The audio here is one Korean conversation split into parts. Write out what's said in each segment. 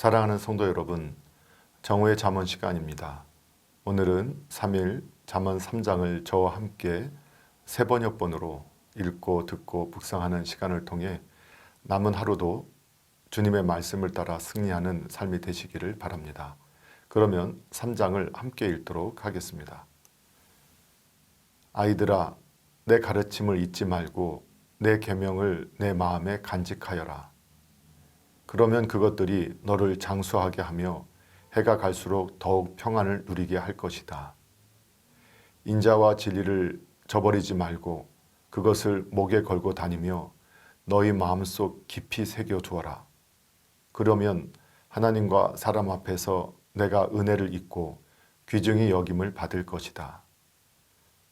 사랑하는 성도 여러분, 정오의 잠언 시간입니다. 오늘은 3일 잠언 3장을 저와 함께 세 번역 번으로 읽고 듣고 묵상하는 시간을 통해 남은 하루도 주님의 말씀을 따라 승리하는 삶이 되시기를 바랍니다. 그러면 3장을 함께 읽도록 하겠습니다. 아이들아 내 가르침을 잊지 말고 내 계명을 내 마음에 간직하여라. 그러면 그것들이 너를 장수하게 하며 해가 갈수록 더욱 평안을 누리게 할 것이다. 인자와 진리를 저버리지 말고 그것을 목에 걸고 다니며 너희 마음속 깊이 새겨 두어라. 그러면 하나님과 사람 앞에서 내가 은혜를 입고 귀중히 여김을 받을 것이다.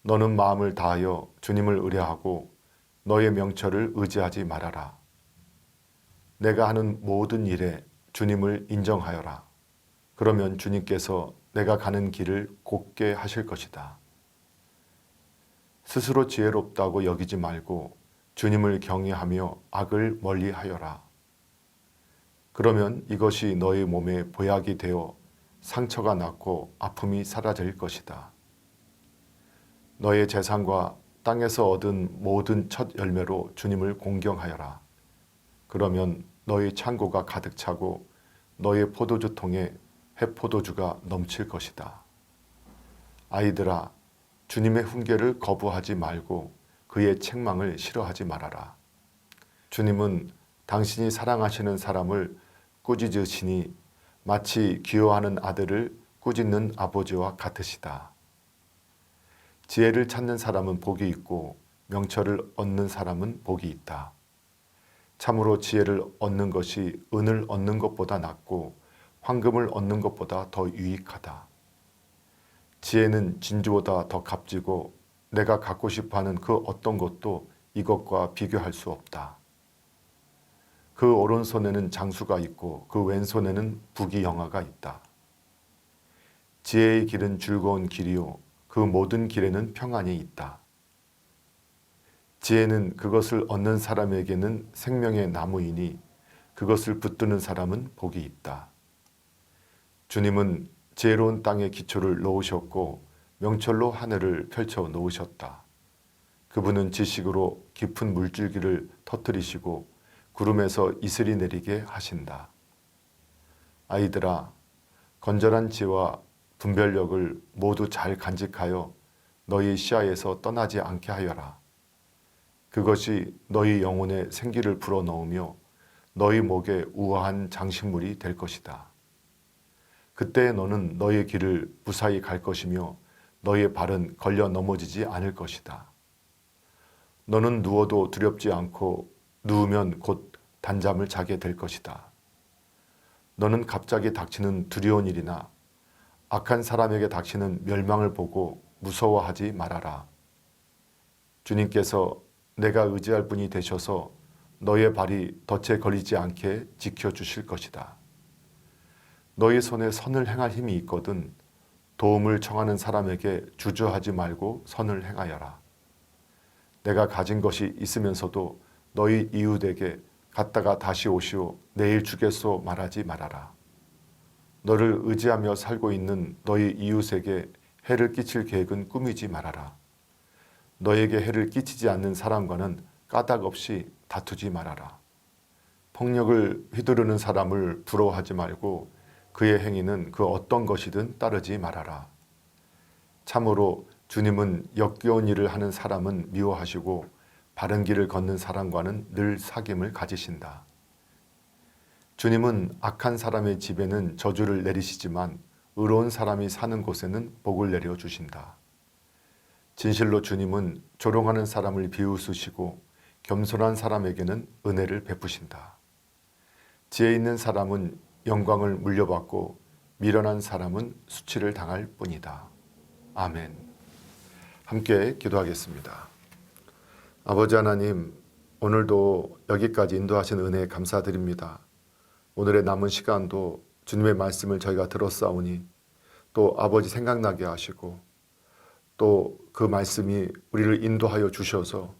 너는 마음을 다하여 주님을 의뢰하고 너의 명철을 의지하지 말아라. 내가 하는 모든 일에 주님을 인정하여라. 그러면 주님께서 내가 가는 길을 곱게 하실 것이다. 스스로 지혜롭다고 여기지 말고 주님을 경외하며 악을 멀리 하여라. 그러면 이것이 너의 몸에 보약이 되어 상처가 낫고 아픔이 사라질 것이다. 너의 재산과 땅에서 얻은 모든 첫 열매로 주님을 공경하여라. 그러면 너의 창고가 가득 차고 너의 포도주 통에 해포도주가 넘칠 것이다. 아이들아, 주님의 훈계를 거부하지 말고 그의 책망을 싫어하지 말아라. 주님은 당신이 사랑하시는 사람을 꾸짖으시니 마치 귀여워하는 아들을 꾸짖는 아버지와 같으시다. 지혜를 찾는 사람은 복이 있고 명철을 얻는 사람은 복이 있다. 참으로 지혜를 얻는 것이 은을 얻는 것보다 낫고 황금을 얻는 것보다 더 유익하다. 지혜는 진주보다 더 값지고 내가 갖고 싶어 하는 그 어떤 것도 이것과 비교할 수 없다. 그 오른손에는 장수가 있고 그 왼손에는 부귀영화가 있다. 지혜의 길은 즐거운 길이요 그 모든 길에는 평안이 있다. 지혜는 그것을 얻는 사람에게는 생명의 나무이니 그것을 붙드는 사람은 복이 있다. 주님은 지혜로운 땅에 기초를 놓으셨고 명철로 하늘을 펼쳐 놓으셨다. 그분은 지식으로 깊은 물줄기를 터뜨리시고 구름에서 이슬이 내리게 하신다. 아이들아, 건전한 지와 분별력을 모두 잘 간직하여 너희 시야에서 떠나지 않게 하여라. 그것이 너희 영혼에 생기를 불어넣으며 너희 목에 우아한 장식물이 될 것이다. 그때 너는 너의 길을 무사히 갈 것이며 너의 발은 걸려 넘어지지 않을 것이다. 너는 누워도 두렵지 않고 누우면 곧 단잠을 자게 될 것이다. 너는 갑자기 닥치는 두려운 일이나 악한 사람에게 닥치는 멸망을 보고 무서워하지 말아라. 주님께서 내가 의지할 분이 되셔서 너의 발이 덫에 걸리지 않게 지켜주실 것이다. 너희 손에 선을 행할 힘이 있거든 도움을 청하는 사람에게 주저하지 말고 선을 행하여라. 내가 가진 것이 있으면서도 너희 이웃에게 갔다가 다시 오시오 내일 주겠소 말하지 말아라. 너를 의지하며 살고 있는 너희 이웃에게 해를 끼칠 계획은 꾸미지 말아라. 너에게 해를 끼치지 않는 사람과는 까닭 없이 다투지 말아라. 폭력을 휘두르는 사람을 부러워하지 말고 그의 행위는 그 어떤 것이든 따르지 말아라. 참으로 주님은 역겨운 일을 하는 사람은 미워하시고 바른 길을 걷는 사람과는 늘 사귐을 가지신다. 주님은 악한 사람의 집에는 저주를 내리시지만 의로운 사람이 사는 곳에는 복을 내려 주신다. 진실로 주님은 조롱하는 사람을 비웃으시고 겸손한 사람에게는 은혜를 베푸신다. 지혜 있는 사람은 영광을 물려받고 미련한 사람은 수치를 당할 뿐이다. 아멘. 함께 기도하겠습니다. 아버지 하나님, 오늘도 여기까지 인도하신 은혜 감사드립니다. 오늘의 남은 시간도 주님의 말씀을 저희가 들었사오니 또 아버지 생각나게 하시고 또 그 말씀이 우리를 인도하여 주셔서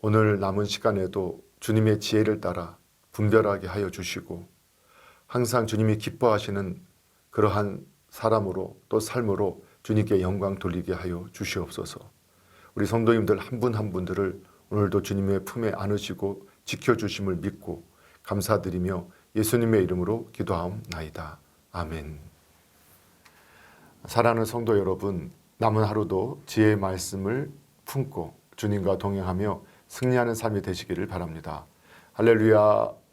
오늘 남은 시간에도 주님의 지혜를 따라 분별하게 하여 주시고 항상 주님이 기뻐하시는 그러한 사람으로 또 삶으로 주님께 영광 돌리게 하여 주시옵소서. 우리 성도님들 한 분한 분들을 오늘도 주님의 품에 안으시고 지켜주심을 믿고 감사드리며 예수님의 이름으로 기도하옵나이다. 아멘. 사랑하는 성도 여러분, 남은 하루도 지혜의 말씀을 품고 주님과 동행하며 승리하는 삶이 되시기를 바랍니다. 할렐루야.